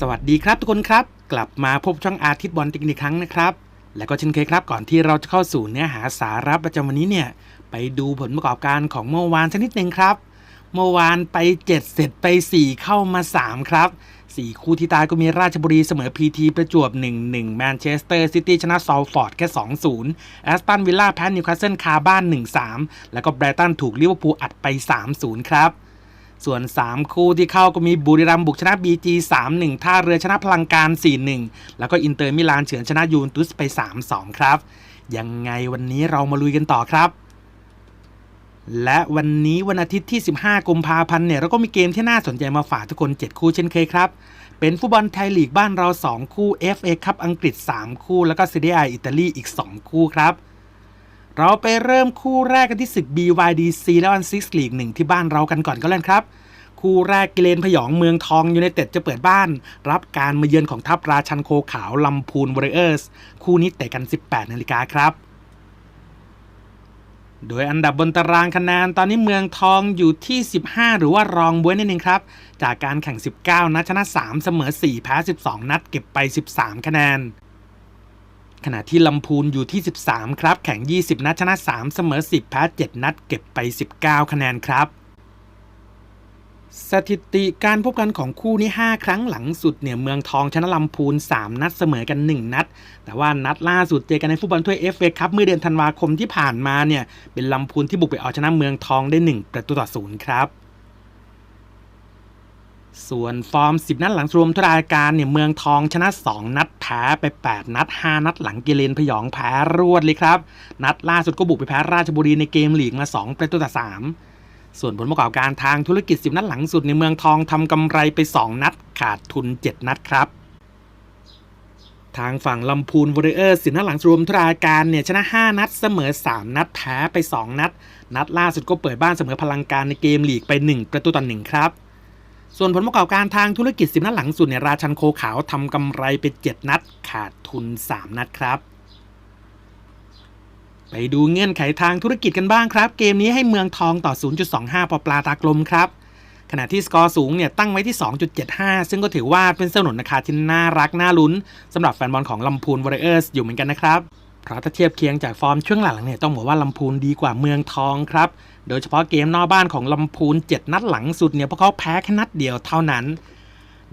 สวัสดีครับทุกคนครับ กลับมาพบช่องอาทิตย์บอลติกอีกครั้งนะครับ และก็เช่นเคยครับก่อนที่เราจะเข้าสู่เนื้อหาสาระประจำวันนี้เนี่ยไปดูผลประกอบการของเมื่อวานสักนิดหนึ่งครับ เมื่อวานไป 7 เสร็จไป 4 เข้ามา 3 ครับ 4 คู่ที่ตายก็มีราชบุรีเสมอ PT ประจวบ 1-1 แมนเชสเตอร์ซิตี้ชนะซอลฟอร์ดแค่ 2-0 แอสตันวิลล่าแพ้นิวคาสเซิลคาบ้าน 1-3 แล้วก็แบรตันถูกลิเวอร์พูลอัดไป 3-0 ครับ ส่วน 3 คู่ที่เข้าก็มีบุรีรัมย์บุกชนะ BG 3-1 ท่าเรือชนะพลังการ 4-1 แล้วก็อินเตอร์มิลานเฉือนชนะยูนตุสไป 3-2 ครับ ยังไงวันนี้เรามาลุยกันต่อครับ และวันนี้วันอาทิตย์ที่ 15 กุมภาพันธ์เนี่ยเราก็มีเกมที่น่าสนใจมาฝากทุกคน 7 คู่เช่นเคยครับ เป็นฟุตบอลไทยลีกบ้านเรา 2 คู่ FA คัพอังกฤษ 3 คู่ แล้วก็ซีเรียอิตาลีอีก 2 คู่ครับ เราไปเริ่มคู่แรกกันที่ศึก BYDC และวันซิกลีกหนึ่งที่บ้านเรากันก่อนก็แล้วครับ คู่แรกกิเลนพยองเมืองทองยูไนเต็ดจะเปิดบ้าน รับการมาเยือนของทัพราชันโคขาวลำพูนวอริเออร์สคู่นี้เตะกัน 18นาฬิกาครับ โดยอันดับบนตารางคะแนนตอนนี้เมืองทองอยู่ที่ 15 หรือว่ารองบวยนั่นเองครับ จากการแข่ง 19 นัดชนะ 3 เสมอ 4 แพ้ 12 นัดเก็บไป 13 คะแนน ขณะที่ลำพูนอยู่ที่ 13 ครับ แข่ง 20 นัดชนะ 3 เสมอ 10 แพ้ 7 นัดเก็บไป 19 คะแนนครับ สถิติการพบกันของคู่นี้ 5 ครั้งหลังสุดเนี่ยเมืองทองชนะลำพูน 3 นัดเสมอกัน 1 นัด แต่ว่านัดล่าสุดเจอกันในฟุตบอลถ้วยเอฟเอคัพเมื่อเดือนธันวาคมที่ผ่านมาเนี่ยเป็นลำพูนที่บุกไปเอาชนะเมืองทองได้ 1 ประตูต่อศูนย์ครับ ส่วนฟอร์ม 10 นัดหลังรวมทุกรายการเนี่ยเมืองทองชนะ 2 นัดแพ้ไป 8 นัด 5 นัดหลังเกเรนพยองแพ้รวดเลยครับ นัดล่าสุดก็บุกไปแพ้ราชบุรีในเกมลีกมา 2 ประตูต่อ 3 ส่วนผลประกอบการทางธุรกิจ 10 นัดหลังสุดในเมืองทองทำกำไรไป 2 นัดขาดทุน 7 นัดครับทางฝั่งลำพูนวอริเออร์สินัดหลังรวมทุกรายการเนี่ยชนะ 5 นัด เสมอ 3 นัดแพ้ไป 2 นัด นัดล่าสุดก็เปิดบ้านเสมอพลังการในเกมลีกไป 1 ประตูต่อ1ครับ ส่วนผลประกอบการทางธุรกิจ10นัดหลังสุดเนี่ยราชันโคขาวทำกำไรไป 7 นัด ขาดทุน 3 นัดครับ ไปดูเงื่อนไขทางธุรกิจกันบ้างครับ เกมนี้ให้เมืองทองต่อ 0.25 ปอปลาตากลมครับ ขณะที่สกอร์สูงเนี่ยตั้งไว้ที่ 2.75 ซึ่งก็ถือว่าเป็นสนุนราคาที่น่ารักน่าลุ้นสำหรับแฟนบอลของลำพูนวอริเออร์สอยู่เหมือนกันนะครับ เพราะถ้าเทียบเคียงจากฟอร์มช่วงหลังเนี่ยต้องบอกว่าลำพูนดีกว่าเมืองทองครับ โดยเฉพาะเกมนอกบ้านของลำพูน 7 นัดหลังสุดเนี่ยพวกเขาแพ้แค่นัดเดียวเท่านั้น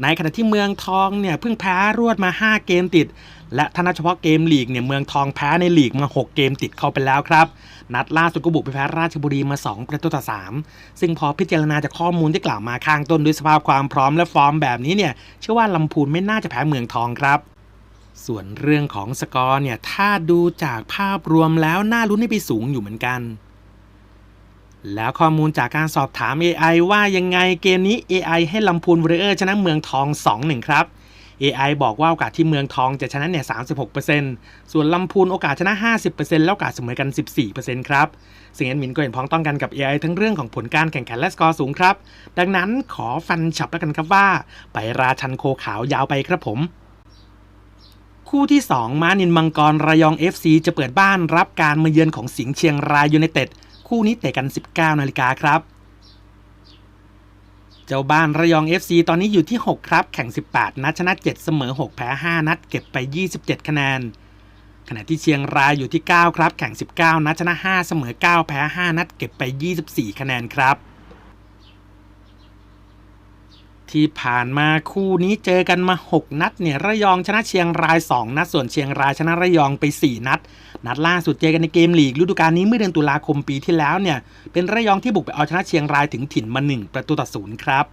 ในขณะที่เมืองทองเนี่ยเพิ่งแพ้รวดมา 5 เกมติด และถ้านับเฉพาะเกมลีกเนี่ยเมืองทองแพ้ในลีกมา 6 เกมติดเข้าไปแล้วครับ นัดล่าสุดก็บุกไปแพ้ราชบุรีมา 2 ประตูต่อ 3 ซึ่งพอพิจารณาจากข้อมูลที่กล่าวมาข้างต้นด้วยสภาพความพร้อมและฟอร์มแบบนี้เนี่ยเชื่อว่าลำพูนไม่น่าจะแพ้เมืองทองครับ ส่วนเรื่องของสกอร์เนี่ย ถ้าดูจากภาพรวมแล้ว น่าลุ้นให้ไปสูงอยู่เหมือนกัน แล้วข้อมูลจากการสอบถาม AI ว่ายังไงเกมนี้ AI ให้ลำพูนวอริเออร์ชนะเมืองทอง 2-1 ครับ AI บอกว่าโอกาสที่เมืองทองจะชนะเนี่ย 36%ส่วนลำพูนโอกาสชนะ 50%แล้วโอกาสเสมอกัน 14%ครับซึ่งแอดมินก็เห็นพ้องต้องกันกับ AI ทั้งเรื่องของผลการแข่งขันและสกอร์สูงครับ ดังนั้นขอฟันฉับแล้วกันครับว่า ไปราชันโคขาวยาวไปครับผม คู่ที่ 2 ม้านินมังกรระยอง FC จะเปิดบ้านรับการมาเยือนของสิงห์เชียงรายยูไนเต็ดคู่นี้เตะกัน 19นาฬิกาครับ เจ้าบ้านระยอง FC ตอนนี้อยู่ที่ 6 ครับ แข่ง 18 นัดชนะ 7 เสมอ 6 แพ้ 5 นัดเก็บไป 27 คะแนน ขณะที่เชียงรายอยู่ที่ 9 ครับ แข่ง 19 นัดชนะ 5 เสมอ 9 แพ้ 5 นัดเก็บไป 24 คะแนนครับ ที่ผ่านมาคู่นี้เจอกันมา 6 นัดเนี่ยระยองชนะเชียงราย 2 นัด ส่วนเชียงรายชนะระยองไป 4 นัด นัดล่าสุดเจอกันในเกมลีกฤดูกาลนี้เมื่อเดือนตุลาคมปีที่แล้วเนี่ยเป็นระยองที่บุกไปเอาชนะเชียงรายถึงถิ่นมา 1 ประตูต่อศูนย์ครับ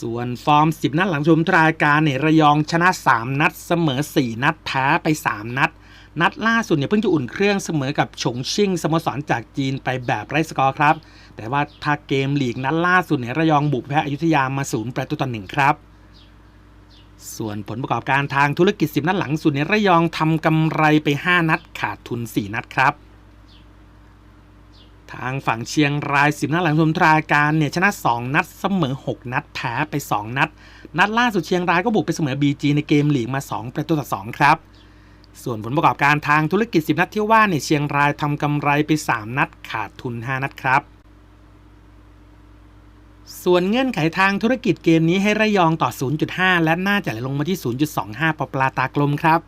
ส่วนฟอร์ม 10 นัดหลังชมรายการเนี่ยระยองชนะ 3 นัด เสมอ 4 นัดแพ้ไป 3 นัด นัดล่าสุดเนี่ยเพิ่งจะอุ่นเครื่องเสมอกับฉงชิ่งสโมสรจากจีนไปแบบไร้สกอร์ครับ แต่ว่าถ้าเกมลีกนัดล่าสุดเนี่ยระยองบุกแพ้อยุธยามาศูนย์ประตูต่อหนึ่งครับส่วนผลประกอบการทางธุรกิจ 10 นัดหลังสุดเนี่ยระยองทำกำไรไป 5 นัดขาดทุน 4 นัดครับ ทางฝั่งเชียงราย 10 นัดหลังรวมราการเนี่ยชนะ 2 นัดเสมอ 6 นัดแพ้ไป 2 นัด นัดล่าสุดเชียงรายก็บุกไปเสมอ BG ในเกมลีกมา 2 ประตูต่อ 2 ครับ ส่วนผลประกอบการทางธุรกิจ 10 นัดที่ว่าเนี่ยเชียงรายทำกำไรไป 3 นัดขาดทุน 5 นัดครับ ส่วนเงื่อนไขทางธุรกิจเกมนี้ให้ระยองต่อ 0.5 และน่าจะไหลลงมาที่ 0.25 ปอปลาตากลมครับ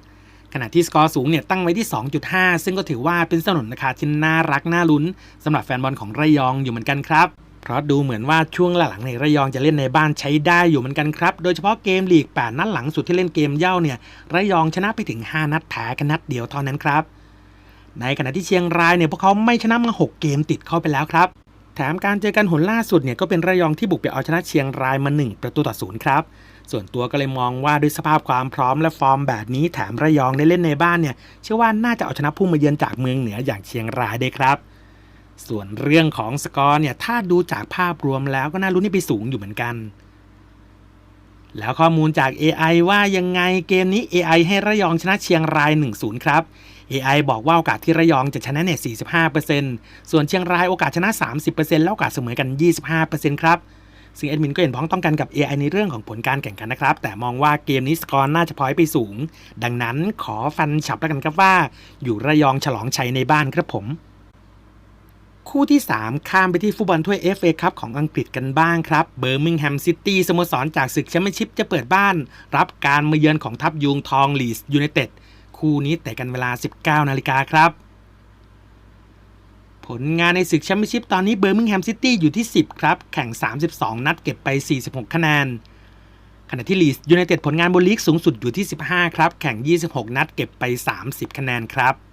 ขณะที่สกอร์สูงเนี่ยตั้งไว้ที่ 2.5 ซึ่งก็ถือว่าเป็นสนุนราคาที่น่ารักน่าลุ้นสำหรับแฟนบอลของระยองอยู่เหมือนกันครับ เพราะดูเหมือนว่าช่วงหลังๆในระยองจะเล่นในบ้านใช้ได้อยู่เหมือนกันครับ โดยเฉพาะเกมลีก 8 นัดหลังสุดที่เล่นเกมเย่าเนี่ย ระยองชนะไปถึง 5 นัดแพ้กันนัดเดียวเท่านั้นครับ ในขณะที่เชียงรายเนี่ยพวกเขาไม่ชนะมา 6 เกมติดเข้าไปแล้วครับ แถมการเจอกันหนล่าสุดเนี่ยก็เป็นระยองที่บุกไปเอาชนะเชียงรายมา 1 ประตูต่อศูนย์ครับ ส่วนตัวก็เลยมองว่าด้วยสภาพความพร้อมและฟอร์มแบบนี้แถมระยองได้เล่นในบ้านเนี่ยเชื่อว่าน่าจะเอาชนะผู้มาเยือนจากเมืองเหนืออย่างเชียงรายได้ครับ ส่วนเรื่องของสกอร์เนี่ยถ้าดูจากภาพรวมแล้วก็น่ารุ้นให้ไปสูงอยู่เหมือนกัน แล้วข้อมูลจาก AI ว่ายังไงเกมนี้ AI ให้ระยองชนะเชียงราย 1-0 ครับ AI บอกว่าโอกาสที่ระยองจะชนะเนี่ย 45%ส่วนเชียงรายโอกาสชนะ 30%แล้วโอกาสเสมอกัน 25%ครับซึ่งแอดมินก็เห็นพ้องต้องกันกับ AI ในเรื่องของผลการแข่งขันนะครับ แต่มองว่าเกมนี้สกอร์น่าจะพอยไปสูง ดังนั้นขอฟันฉับแล้วกันครับว่า อยู่ระยองฉลองชัยในบ้านครับผม คู่ที่ 3 ข้ามไปที่ฟุตบอลถ้วย FA คัพของอังกฤษกันบ้างครับเบอร์มิงแฮมซิตี้สโมสรจากศึกแชมเปี้ยนชิพจะเปิดบ้าน รับการมาเยือนของทัพยูงทองลีสยูไนเต็ดคู่นี้แต่กันเวลา 19 นาฬิกาครับ ผลงานในศึกแชมเปี้ยนชิพตอนนี้เบอร์มิงแฮมซิตี้อยู่ที่ 10 ครับ แข่ง 32 นัดเก็บไป 46 คะแนนขณะที่ลีสยูไนเต็ดผลงานบนลีกสูงสุดอยู่ที่ 15 ครับ แข่ง 26 นัดเก็บไป 30 คะแนนครับ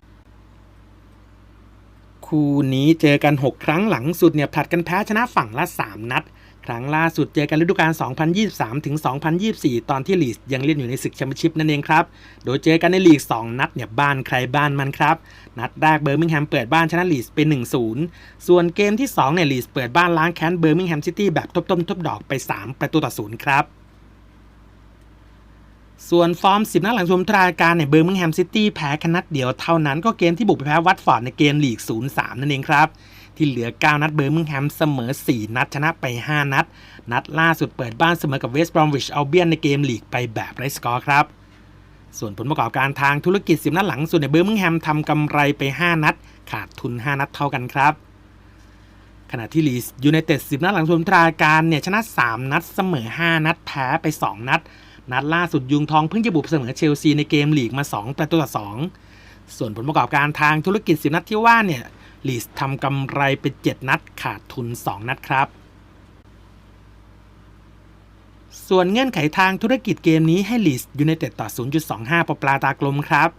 คู่นี้เจอกัน 6 ครั้งหลังสุดเนี่ยผลัดกันแพ้ชนะฝั่งละ 3 นัด ครั้งล่าสุดเจอกันฤดูกาล 2023 ถึง 2024 ตอนที่ลีสยังเล่นอยู่ในศึกแชมเปี้ยนชิพนั่นเองครับ โดยเจอกันในลีก 2 นัดเนี่ยบ้านใครบ้านมันครับ นัดแรกเบอร์มิงแฮมเปิดบ้านชนะลีสไป 1-0 ส่วนเกมที่2เนี่ยลีสเปิดบ้านล้างแค้นเบอร์มิงแฮมซิตี้แบบทบต้มทบดอกไป 3 ประตูต่อศูนย์ครับ ส่วนฟอร์ม 10 นัดหลังรวมทรายการเนี่ยเบอร์มิงแฮมซิตี้แพ้คนัดเดียวเท่านั้นก็เกมที่บุกไปแพ้วัตฟอร์ดในเกมลีก 0-3 นั่นเองครับ ที่เหลือ 9 นัดเบอร์มิงแฮมเสมอ 4 นัดชนะไป 5 นัด นัดล่าสุดเปิดบ้านเสมอกับเวสต์บรอมวิชเอัลเบียนในเกมลีกไปแบบไร้สกอร์ครับ ส่วนผลประกอบการทางธุรกิจ 10 นัดหลังสุดในเบอร์มิงแฮมทำกำไรไป 5 นัด ขาดทุน 5 นัดเท่ากันครับขณะที่ลีสยูไนเต็ด10 นัดหลังรวมทรายการเนี่ยชนะ 3 นัดเสมอ 5 นัดแพ้ไป 2 นัด นัดล่าสุดยุงทองเพิ่งจะบุกเสมอเชลซีในเกมลีกมา 2 ประตูต่อ 2 ส่วนผลประกอบการทางธุรกิจ10นัดที่ว่าเนี่ยลีสทำกำไรไป 7 นัดขาดทุน 2 นัดครับ ส่วนเงื่อนไขทางธุรกิจเกมนี้ให้ลีสยูไนเต็ดต่อ 0.25ปอปลาตากลมครับ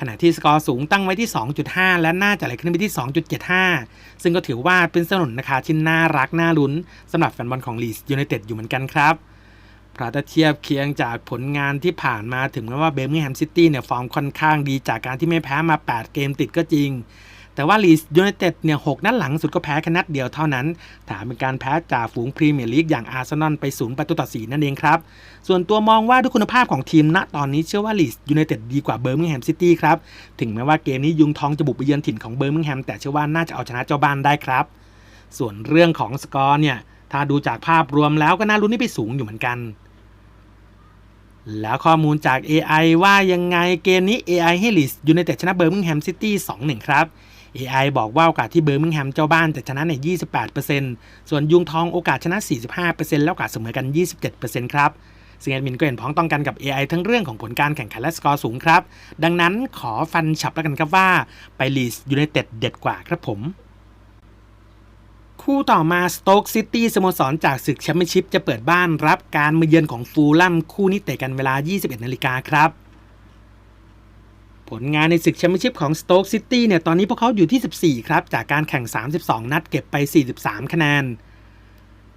ขณะที่สกอร์สูงตั้งไว้ที่ 2.5 และน่าจะไหลขึ้นไปที่ 2.75 ซึ่งก็ถือว่าเป็นสนุนราคาที่น่ารักน่าลุ้นสำหรับแฟนบอลของลีสยูไนเต็ดอยู่เหมือนกันครับ ถ้าเทียบเคียงจากผลงานที่ผ่านมาถึงแม้ว่าเบร์มิงแฮมซิตี้เนี่ยฟอร์มค่อนข้างดีจากการที่ไม่แพ้มา 8 เกมติดก็จริง แต่ว่าลีสยูไนเต็ดเนี่ยหนัดหลังสุดก็แพ้แค่นัดเดียวเท่านั้นถามเป็นการแพ้จากฝูงพรีเมียร์ลีกอย่างอาร์เซนอลไปศูนย์ประตูต่อสีนั่นเองครับ ส่วนตัวมองว่าด้วยคุณภาพของทีมณตอนนี้เชื่อว่าลีสยูไนเต็ดดีกว่าเบอร์มิงแฮมซิตี้ครับ ถึงแม้ว่าเกมนี้ยุงทองจะบุกไปเยือนถิ่นของเบอร์มิงแฮมแต่เชื่อว่าน่าจะเอาชนะเจ้าบ้านได้ครับ ส่วนเรื่องของสกอร์เนี่ยถ้าดูจากภาพรวมแล้วก็น่าลุ้นให้ไปสูงอยู่เหมือนกัน แล้วข้อมูลจาก AI ว่ายังไงเกมนี้ AI ให้ลีสยูไนเต็ดชนะเบอร์มิงแฮมซิตี้2-1 ครับ AI บอกว่าโอกาสที่เบอร์มิงแฮมเจ้าบ้านจะชนะใน 28%ส่วนยุงทองโอกาสชนะ 45%แล้วโอกาสเสมอกัน 27%ครับซึ่งแอดมินก็เห็นพ้องต้องกันกับ AI ทั้งเรื่องของผลการแข่งขันและสกอร์สูงครับ ดังนั้นขอฟันฉับแล้วกันครับว่า ไปลีสยูไนเต็ดเด็ดกว่าครับผม คู่ต่อมาสโต๊กซิตี้สโมสรจากศึกแชมเปี้ยนชิพจะเปิดบ้านรับการมาเยือนของฟูลแลมคู่นี้เตะกันเวลา 21นาฬิกาครับ ผลงานในศึกแชมเปี้ยนชิพของสโต๊กซิตี้เนี่ยตอนนี้พวกเขาอยู่ที่ 14 ครับ จากการแข่ง 32 นัดเก็บไป 43 คะแนน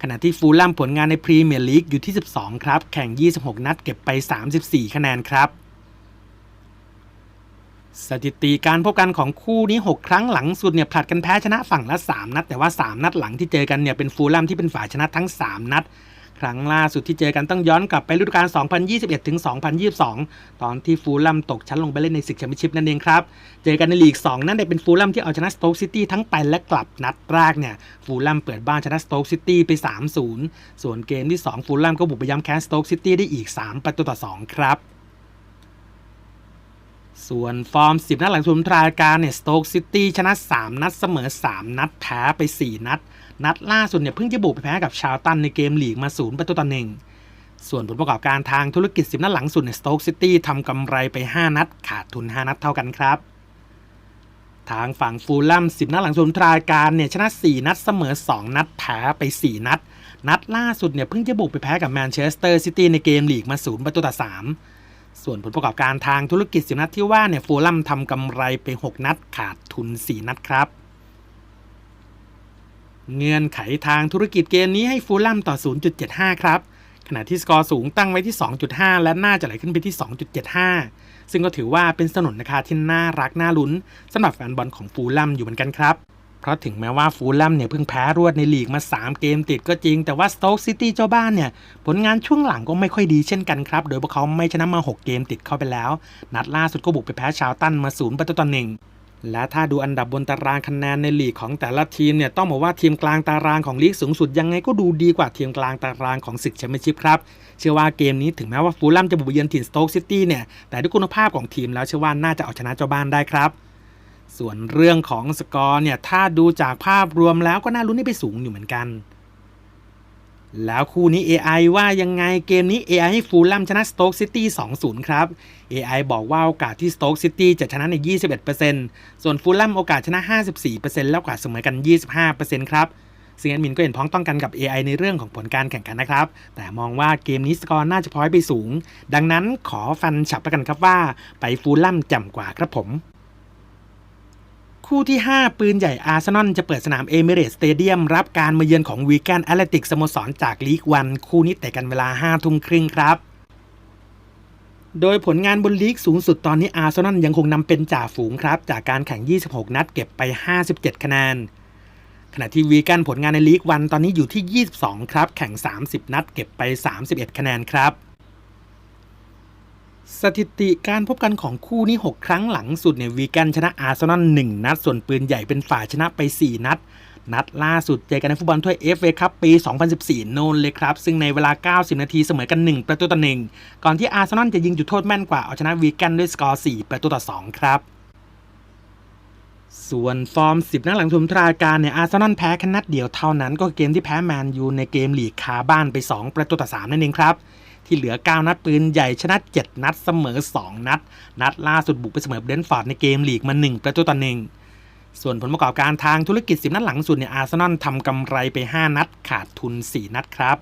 ขณะที่ฟูลแลมผลงานในพรีเมียร์ลีกอยู่ที่ 12 ครับ แข่ง 26 นัดเก็บไป 34 คะแนนครับ สถิติการพบกันของคู่นี้ 6 ครั้งหลังสุดเนี่ยผลัดกันแพ้ชนะฝั่งละ 3 นัด แต่ว่า 3 นัดหลังที่เจอกันเนี่ยเป็นฟูลแลมที่เป็นฝ่ายชนะทั้ง 3 นัด ครั้งล่าสุดที่เจอกันต้องย้อนกลับไปฤดูกาล 2021 ถึง 2022 ตอนที่ฟูลแลมตกชั้นลงไปเล่นในศึกแชมเปี้ยนชิพนั่นเองครับ เจอกันในลีก 2 นั่นเองเป็นฟูลแลมที่เอาชนะสโต๊กซิตี้ทั้งไปและกลับนัดแรกเนี่ยฟูลแลมเปิดบ้านชนะสโต๊กซิตี้ไป 3-0 ส่วนเกมที่ 2 ฟูลแลมก็บุกไปย้ำแค้นสโต๊กซิตี้ได้อีก 3 ประตูต่อ 2 ครับ ส่วนฟอร์ม 10 นัดหลังสุดทรายการเนี่ยสโต๊กซิตี้ชนะ 3 นัดเสมอ 3 นัดแพ้ไป 4 นัด นัดล่าสุดเนี่ยเพิ่งจะบุกไปแพ้กับชาวตันในเกมลีกมาศูนย์ประตูต่อหนึ่งส่วนผลประกอบการทางธุรกิจสิบนัดหลังสุดในสโต๊กซิตี้ทำกำไรไป 5 นัด ขาดทุน 5 นัดเท่ากันครับ ทางฝั่งฟูลแลม10 นัดหลังสุดรายการเนี่ยชนะ 4 นัดเสมอ 2 นัดแพ้ไป 4 นัด นัดล่าสุดเนี่ยเพิ่งจะบุกไปแพ้กับแมนเชสเตอร์ซิตี้ในเกมลีกมาศูนย์ประตูต่อ3 ส่วนผลประกอบการทางธุรกิจ10นัดที่ว่าเนี่ยฟูลแลมทำกำไรไป 6 นัดขาดทุน 4 นัดครับ เงื่อนไขทางธุรกิจเกมนี้ให้ฟูลแลมต่อ 0.75 ครับ ขณะที่สกอร์สูงตั้งไว้ที่ 2.5 และน่าจะไหลขึ้นไปที่ 2.75 ซึ่งก็ถือว่าเป็นสนนราคาที่น่ารักน่าลุ้นสำหรับแฟนบอลของฟูลแลมอยู่เหมือนกันครับ เพราะถึงแม้ว่าฟูลแลมเนี่ยเพิ่งแพ้รวดในลีกมา 3 เกมติดก็จริง แต่ว่าสโต๊กซิตี้เจ้าบ้านเนี่ย ผลงานช่วงหลังก็ไม่ค่อยดีเช่นกันครับ โดยพวกเขาไม่ชนะมา 6 เกมติดเข้าไปแล้ว นัดล่าสุดก็บุกไปแพ้ชาวตันมา0ประตูต่อหนึ่งและถ้าดูอันดับบนตารางคะแนนในลีกของแต่ละทีมเนี่ยต้องบอกว่าทีมกลางตารางของลีกสูงสุดยังไงก็ดูดีกว่าทีมกลางตารางของศึกแชมเปี้ยนชิพครับ เชื่อว่าเกมนี้ถึงแม้ว่าฟูลแลมจะบุกเยือนถิ่นสโต๊กซิตี้เนี่ยแต่ด้วยคุณภาพของทีมแล้วเชื่อว่าน่าจะเอาชนะเจ้าบ้านได้ครับ ส่วนเรื่องของสกอร์เนี่ยถ้าดูจากภาพรวมแล้วก็น่าลุ้นให้ไปสูงอยู่เหมือนกัน แล้วคู่นี้ AI ว่ายังไงเกมนี้ AI ให้ฟูลแลมชนะสโต๊กซิตี้2-0 ครับ AI บอกว่าโอกาสที่สโต๊กซิตี้จะชนะใน 21%ส่วนฟูลแลมโอกาสชนะ 54%แล้วโอกาสเสมอกัน 25%ครับซึ่งแอดมินก็เห็นพ้องต้องกันกับ AI ในเรื่องของผลการแข่งขันนะครับ แต่มองว่าเกมนี้สกอร์น่าจะพอยไปสูง ดังนั้นขอฟันฉับแล้วกันครับว่า ไปฟูลแลมจำกว่าครับผม คู่ที่ 5 ปืนใหญ่อาร์เซนอลจะเปิดสนามเอเมเรตสเตเดียมรับการมาเยือนของวีแกนแอตเลติกสโมสรจากลีกวัน คู่นี้แต่กันเวลา5ทุ่มครึ่งครับ โดยผลงานบนลีกสูงสุดตอนนี้อาร์เซนอลยังคงนำเป็นจ่าฝูงครับ จากการแข่ง 26 นัดเก็บไป 57 คะแนน ขณะที่วีแกนผลงานในลีกวันตอนนี้อยู่ที่ 22 ครับ แข่ง 30 นัดเก็บไป 31 คะแนนครับ สถิติการพบกันของคู่นี้ 6 ครั้งหลังสุดเนี่ยวีแกนชนะอาร์เซนอล1นัด ส่วนปืนใหญ่เป็นฝ่ายชนะไป 4 นัด นัดล่าสุดเจอกันในฟุตบอลถ้วย FA คัพปี 2014 โน่นเลยครับ ซึ่งในเวลา 90 นาทีเสมอกัน 1 ประตูต่อ 1 ก่อนที่อาร์เซนอลจะยิงจุดโทษแม่นกว่า เอาชนะวีแกนด้วยสกอร์ 4 ประตูต่อ 2 ครับส่วนฟอร์ม 10 นัดหลังทุมทรายการเนี่ยอาร์เซนอลแพ้แค่นัดเดียวเท่านั้นก็เกมที่แพ้แมนยูในเกมลีกคาบ้านไป 2 ประตูต่อ 3 นั่นเองครับ ที่เหลือ 9 นัดปืนใหญ่ชนะ 7 นัดเสมอ 2 นัด นัดล่าสุดบุกไปเสมอเบรนท์ฟอร์ดในเกมลีกมา 1 ประตูต่อ1ส่วนผลประกอบการทางธุรกิจ 10 นัดหลังสุดเนี่ยอาร์เซนอลทำกำไรไป 5 นัดขาดทุน 4 นัดครับ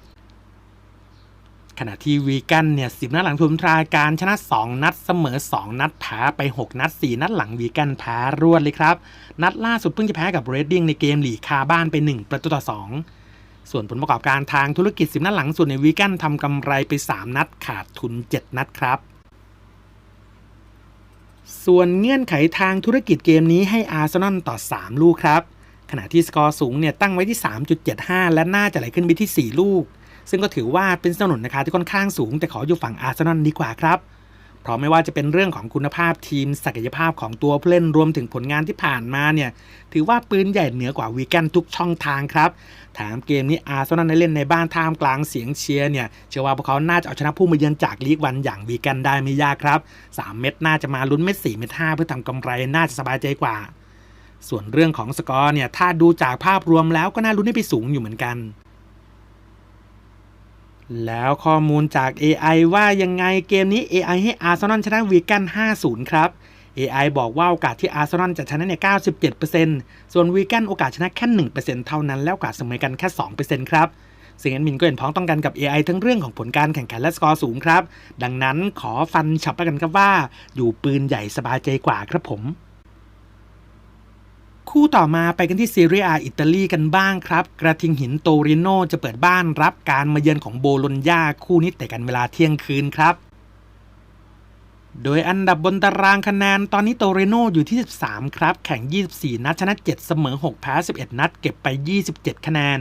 ขณะที่วีแกันเนี่ย10นัดหลังทุนทรายการชนะ 2 นัดเสมอ 2 นัดแพ้ไป 6 นัด 4 นัดหลังวีแกันแพ้รวดเลยครับ นัดล่าสุดเพิ่งจะแพ้กับเรดดิ้งในเกมหลีกคาบ้านไป 1 ประตูต่อ 2 ส่วนผลประกอบการทางธุรกิจ10นัดหลังสุดในวีแกนทำกำไรไป 3 นัดขาดทุน 7 นัดครับ ส่วนเงื่อนไขทางธุรกิจเกมนี้ให้อาร์เซนอลต่อ 3 ลูกครับ ขณะที่สกอร์สูงเนี่ยตั้งไว้ที่ 3.75 และน่าจะไหลขึ้นไปที่ 4 ลูก ซึ่งก็ถือว่าเป็นสนุนนะคะที่ค่อนข้างสูง แต่ขออยู่ฝั่งอาร์เซนอลดีกว่าครับ เพราะไม่ว่าจะเป็นเรื่องของคุณภาพทีม ศักยภาพของตัวผู้เล่นรวมถึงผลงานที่ผ่านมาเนี่ยถือว่าปืนใหญ่เหนือกว่าวีแกนทุกช่องทางครับแถมเกมนี้อาร์เซนอลได้เล่นในบ้านท่ามกลางเสียงเชียร์เนี่ยเชื่อว่าพวกเขาน่าจะเอาชนะผู้มาเยือนจากลีกวันอย่างวีแกนได้ไม่ยากครับ 3 เม็ดน่าจะมาลุ้นเม็ด4เม็ด5เพื่อทำกำไรน่าจะสบายใจกว่า ส่วนเรื่องของสกอร์เนี่ยถ้าดูจากภาพรวมแล้วก็น่าลุ้นให้ไปสูงอยู่เหมือนกัน แล้วข้อมูลจาก AI ว่ายังไงเกมนี้ AI ให้อาร์เซนอลชนะวีแกน5-0 ครับ AI บอกว่าโอกาสที่อาร์เซนอลจะชนะเนี่ย97%ส่วนวีแกนโอกาสชนะแค่ 1%เท่านั้น แล้วโอกาสเสมอกันแค่ 2%ครับซึ่งแอดมินก็เห็นพ้องต้องกันกับ AI ทั้งเรื่องของผลการแข่งขันและสกอร์สูงครับ ดังนั้นขอฟันฉับแล้วกันครับว่า อยู่ปืนใหญ่สบายใจกว่าครับผม คู่ต่อมาไปกันที่ซีเรียอาอิตาลีกันบ้างครับ กระทิงหินโตริโนจะเปิดบ้านรับการมาเยือนของโบโลญญาคู่นี้แต่กันเวลาเที่ยงคืนครับ โดยอันดับบนตารางคะแนนตอนนี้โตเรโนอยู่ที่ 13 ครับ แข่ง 24 นัดชนะ 7 เสมอ 6 แพ้ 11 นัด เก็บไป 27 คะแนน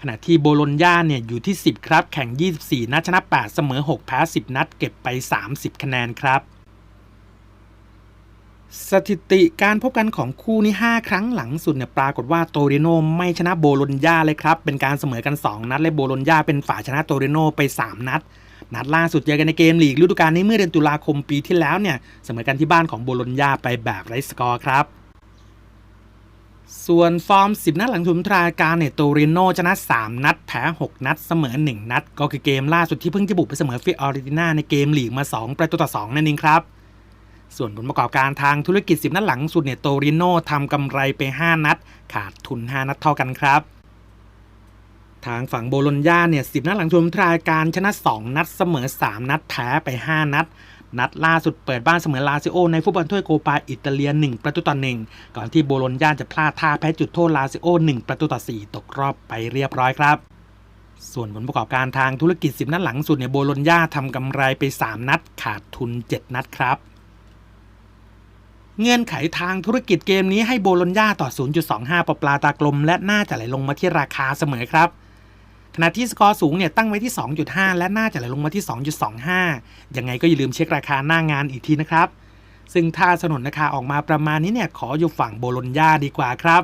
ขณะที่โบโลญญาเนี่ยอยู่ที่ 10 ครับ แข่ง 24 นัดชนะ 8 เสมอ 6 แพ้ 10 นัด เก็บไป 30 คะแนนครับ สถิติการพบกันของคู่นี้ 5 ครั้งหลังสุดเนี่ยปรากฏว่าโตเรโนไม่ชนะโบโลญญาเลยครับ เป็นการเสมอกัน 2 นัดและโบโลญญาเป็นฝ่ายชนะโตเรโนไป 3 นัด นัดล่าสุดเจอกันในเกมลีกฤดูกาลนี้เมื่อเดือนตุลาคมปีที่แล้วเนี่ยเสมอกันที่บ้านของโบโลญญาไปแบบไร้สกอร์ครับส่วนฟอร์ม 10 นัดหลังสุดทราการเนี่ยโตริโนชนะ 3 นัด แพ้ 6 นัด เสมอ 1 นัด ก็คือเกมล่าสุดที่เพิ่งจะบุกไปเสมอฟิออริติน่าในเกมลีกมา 2 ประตูต่อ 2 นั่นเองครับ ส่วนผลประกอบการทางธุรกิจ 10 นัดหลังสุดเนี่ยโตริโนทำกำไรไป 5 นัด ขาดทุน 5 นัดเท่ากันครับ ทางฝั่งโบโลญญาเนี่ย10นัดหลังสุดทรายการชนะ 2 นัดเสมอ 3 นัดแพ้ไป 5 นัด นัดล่าสุดเปิดบ้านเสมอลาซิโอ ในฟุตบอลถ้วยโกปาอิตาเลีย 1 ประตูต่อ 1 ก่อนที่โบโลญญาจะพลาดท่าแพ้จุดโทษลาซิโอ 1 ประตูต่อ 4 ตกรอบไปเรียบร้อยครับส่วนผลประกอบการทางธุรกิจ 10 นัดหลังสุดเนี่ยโบโลญญาทำกำไรไป 3 นัด ขาดทุน 7 นัดครับ เงื่อนไขทางธุรกิจเกมนี้ให้โบโลญญาต่อ 0.25ปอปลาตากลม และน่าจะไหลลงมาที่ราคาเสมอครับ ขณะที่สกอร์สูงเนี่ยตั้งไว้ที่ 2.5 และน่าจะไหลลงมาที่ 2.25 ยังไงก็อย่าลืมเช็คราคาหน้างานอีกทีนะครับ ซึ่งถ้าสนนราคาออกมาประมาณนี้เนี่ยขออยู่ฝั่งโบโลญญาดีกว่าครับ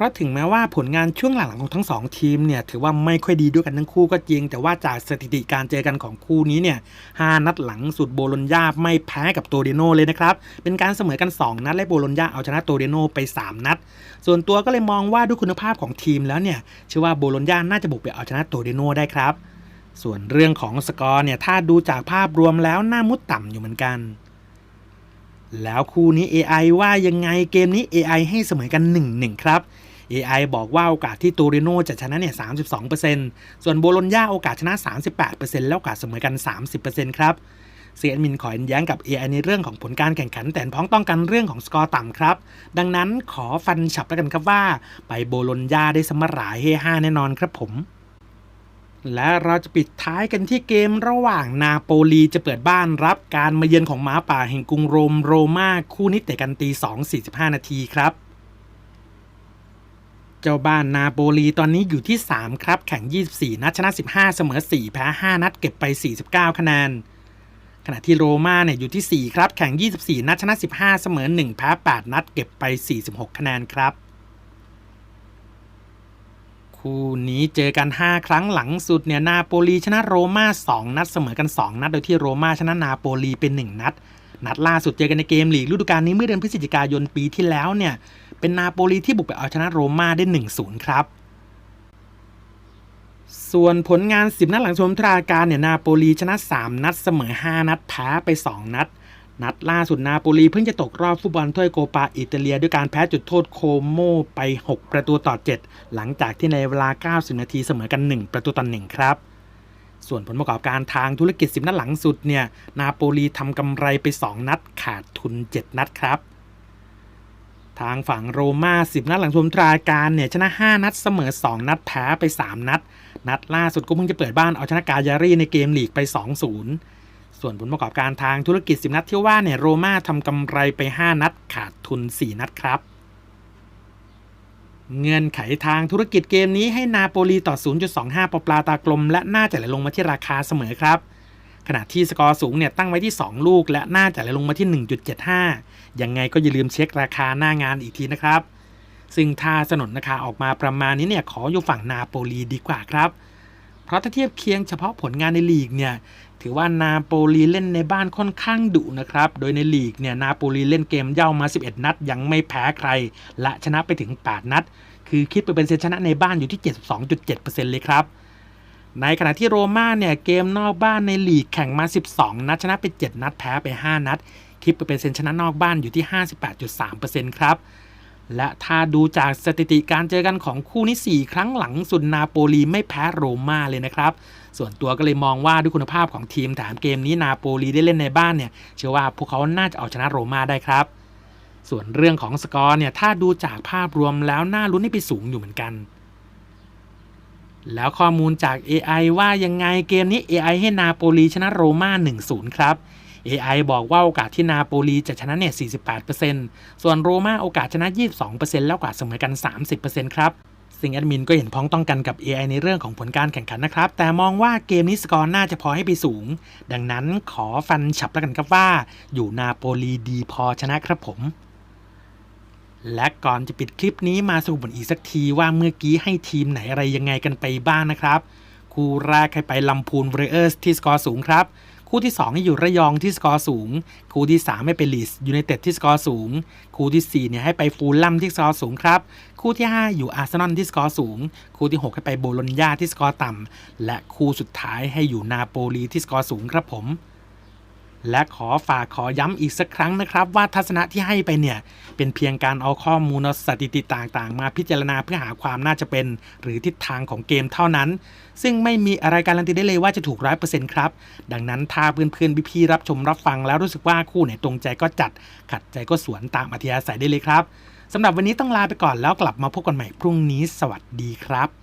ราะถึงแม้ว่าผลงานช่วงหลังๆของทั้งสองทีมเนี่ยถือว่าไม่ค่อยดีด้วยกันทั้งคู่ก็จริง แต่ว่าจากสถิติการเจอกันของคู่นี้เนี่ย5นัดหลังสุดโบโลญญาไม่แพ้กับโตเดโนเลยนะครับ เป็นการเสมอกัน 2 นัดและโบโลญญาเอาชนะโตเดโนไป 3 นัด ส่วนตัวก็เลยมองว่าด้วยคุณภาพของทีมแล้วเนี่ยเชื่อว่าโบโลญญาน่าจะบุกไปเอาชนะโตเดโนได้ครับ ส่วนเรื่องของสกอร์เนี่ยถ้าดูจากภาพรวมแล้วน่ามุดต่ำอยู่เหมือนกันแล้วคู่นี้ AI ว่ายังไงเกมนี้ AI ให้เสมอกัน 1-1 ครับ AI บอกว่าโอกาสที่ตเรโนจะชนะเนี่ย 32%ส่วนโบโลญญาโอกาสชนะ 38%แล้วโอกาสเสมอกัน 30%ครับเซียนมินขอแย้งกับ AI ในเรื่องของผลการแข่งขัน แต่พ้องต้องกันเรื่องของสกอร์ต่ำครับ ดังนั้นขอฟันฉับแล้วกันครับว่า ไปโบโลญญาได้สมรายเฮห้าแน่นอนครับผมและเราจะปิดท้ายกันที่เกมระหว่างนาโปลีจะเปิดบ้านรับการมาเยือนของหมาป่าแห่งกรุงโรมโรมาคู่นี้เตะกันตี2.45 นาทีครับ เจ้าบ้านนาโปลีตอนนี้อยู่ที่ 3 ครับ แข่ง 24 นัดชนะ 15 เสมอ 4 แพ้ 5 นัดเก็บไป 49 คะแนน ขณะที่โรม่าเนี่ยอยู่ที่ 4 ครับ แข่ง 24 นัดชนะ 15 เสมอ 1 แพ้ 8 นัดเก็บไป 46 คะแนนครับ คู่นี้เจอกัน 5 ครั้งหลังสุดเนี่ยนาโปลีชนะโรม่า 2 นัดเสมอกัน 2 นัด โดยที่โรม่าชนะนาโปลีเป็น 1 นัด นัดล่าสุดเจอกันในเกมลีกฤดูกาลนี้เมื่อเดือนพฤศจิกายนปีที่แล้วเนี่ย เป็นนาโปลีที่บุกไปเอาชนะโรม่าได้ 1-0 ครับ ส่วนผลงาน 10 นัดหลังชมทราการเนี่ยนาโปลีชนะ 3 นัดเสมอ 5 นัดแพ้ไป 2 นัด นัดล่าสุดนาโปลีเพิ่งจะตกรอบฟุตบอลถ้วยโกปาอิตาเลีย ด้วยการแพ้จุดโทษโคโมไป 6 ประตูต่อ 7 หลังจากที่ในเวลา 90 นาทีเสมอกัน 1 ประตูต่อ1ครับส่วนผลประกอบการทางธุรกิจ 10 นัดหลังสุดเนี่ย นาโปลีทำกำไรไป 2 นัดขาดทุน 7 นัดครับ ทางฝั่งโรม่า10 นัดหลังชมทราการเนี่ยชนะ 5 นัดเสมอ 2 นัดแพ้ไป 3 นัด นัดล่าสุดก็เพิ่งจะเปิดบ้านเอาชนะกายารีในเกมลีกไป 2-0 ส่วนผลประกอบการทางธุรกิจ 10 นัดที่ว่าเนี่ยโรม่าทำกำไรไป 5 นัดขาดทุน 4 นัดครับเงื่อนไขทางธุรกิจเกมนี้ให้นาโปลีต่อ 0.25ปอปลาตากลม และน่าจะไหลลงมาที่ราคาเสมอครับ ขณะที่สกอร์สูงเนี่ยตั้งไว้ที่ 2 ลูก และน่าจะไหลลงมาที่ 1.75 ยังไงก็อย่าลืมเช็คราคาหน้างานอีกทีนะครับ ซึ่งถ้าสนนราคาออกมาประมาณนี้เนี่ยขออยู่ฝั่งนาโปลีดีกว่าครับ เพราะถ้าเทียบเคียงเฉพาะผลงานในลีกเนี่ยถือว่านาโปลีเล่นในบ้านค่อนข้างดุนะครับ โดยในลีกเนี่ยนาโปลีเล่นเกมเย่ามา 11 นัด ยังไม่แพ้ใคร และชนะไปถึง 8 นัด คือคิดไปเป็นเซนชนะในบ้านอยู่ที่ 72.7%เลยครับ ในขณะที่โรม่าเนี่ยเกมนอกบ้านในลีกแข่งมา 12 นัดชนะไป 7 นัดแพ้ไป 5 นัด คิดไปเป็นเซนชนะนอกบ้านอยู่ที่ 58.3%ครับ และถ้าดูจากสถิติการเจอกันของคู่นี้ 4 ครั้งหลังสุดนาโปลีไม่แพ้โรม่าเลยนะครับ ส่วนตัวก็เลยมองว่าด้วยคุณภาพของทีมแถมเกมนี้นาโปลีได้เล่นในบ้านเนี่ยเชื่อว่าพวกเขาน่าจะเอาชนะโรม่าได้ครับ ส่วนเรื่องของสกอร์เนี่ยถ้าดูจากภาพรวมแล้วน่าลุ้นให้ไปสูงอยู่เหมือนกัน แล้วข้อมูลจาก AI ว่ายังไงเกมนี้ AI ให้นาโปลีชนะโรม่า 1-0 ครับ AI บอกว่าโอกาสที่นาโปลีจะชนะเนี่ย 48%ส่วนโรม่าโอกาสชนะ 22%แล้วโอกาสเสมอกัน 30%ครับ ซึ่งแอดมินก็เห็นพ้องต้องกันกับ AI ในเรื่องของผลการแข่งขันนะครับ แต่มองว่าเกมนี้สกอร์น่าจะพอให้ไปสูง ดังนั้นขอฟันฉับแล้วกันครับว่า อยู่นาโปลีดีพอชนะครับผม และก่อนจะปิดคลิปนี้มาสรุปผลอีกสักทีว่าเมื่อกี้ให้ทีมไหนอะไรยังไงกันไปบ้างนะครับ คู่แรกให้ไปลำพูนเวเออร์สที่สกอร์สูงครับ คู่ที่ 2 ให้อยู่ระยองที่สกอร์สูง คู่ที่ 3 ให้ไปลีสยูไนเต็ดที่สกอร์สูง คู่ทีสี่4เนี่ยให้ไปฟูลลัมที่สกอร์สูงครับ คู่ที่ 5 อยู่อาร์เซนอลที่สกอร์สูง คู่ที่ 6 ให้ไปโบโลญญาที่สกอร์ต่ำและคู่สุดท้ายให้อยู่นาโปลีที่สกอร์สูงครับผม และขอฝากขอย้ำอีกสักครั้งนะครับ ว่าทัศนะที่ให้ไปเนี่ย เป็นเพียงการเอาข้อมูลสถิติต่างๆ มาพิจารณาเพื่อหาความน่าจะเป็น หรือทิศทางของเกมเท่านั้น ซึ่งไม่มีอะไรการันตีได้เลยว่าจะถูกร้อยเปอร์เซ็นต์ครับ ดังนั้นถ้าเพื่อนๆพี่ๆรับชมรับฟังแล้วรู้สึกว่าคู่ไหนตรงใจก็จัด ขัดใจก็สวนตามอัธยาศัยได้เลยครับสำหรับวันนี้ต้องลาไปก่อนแล้วกลับมาพบกันใหม่พรุ่งนี้ สวัสดีครับ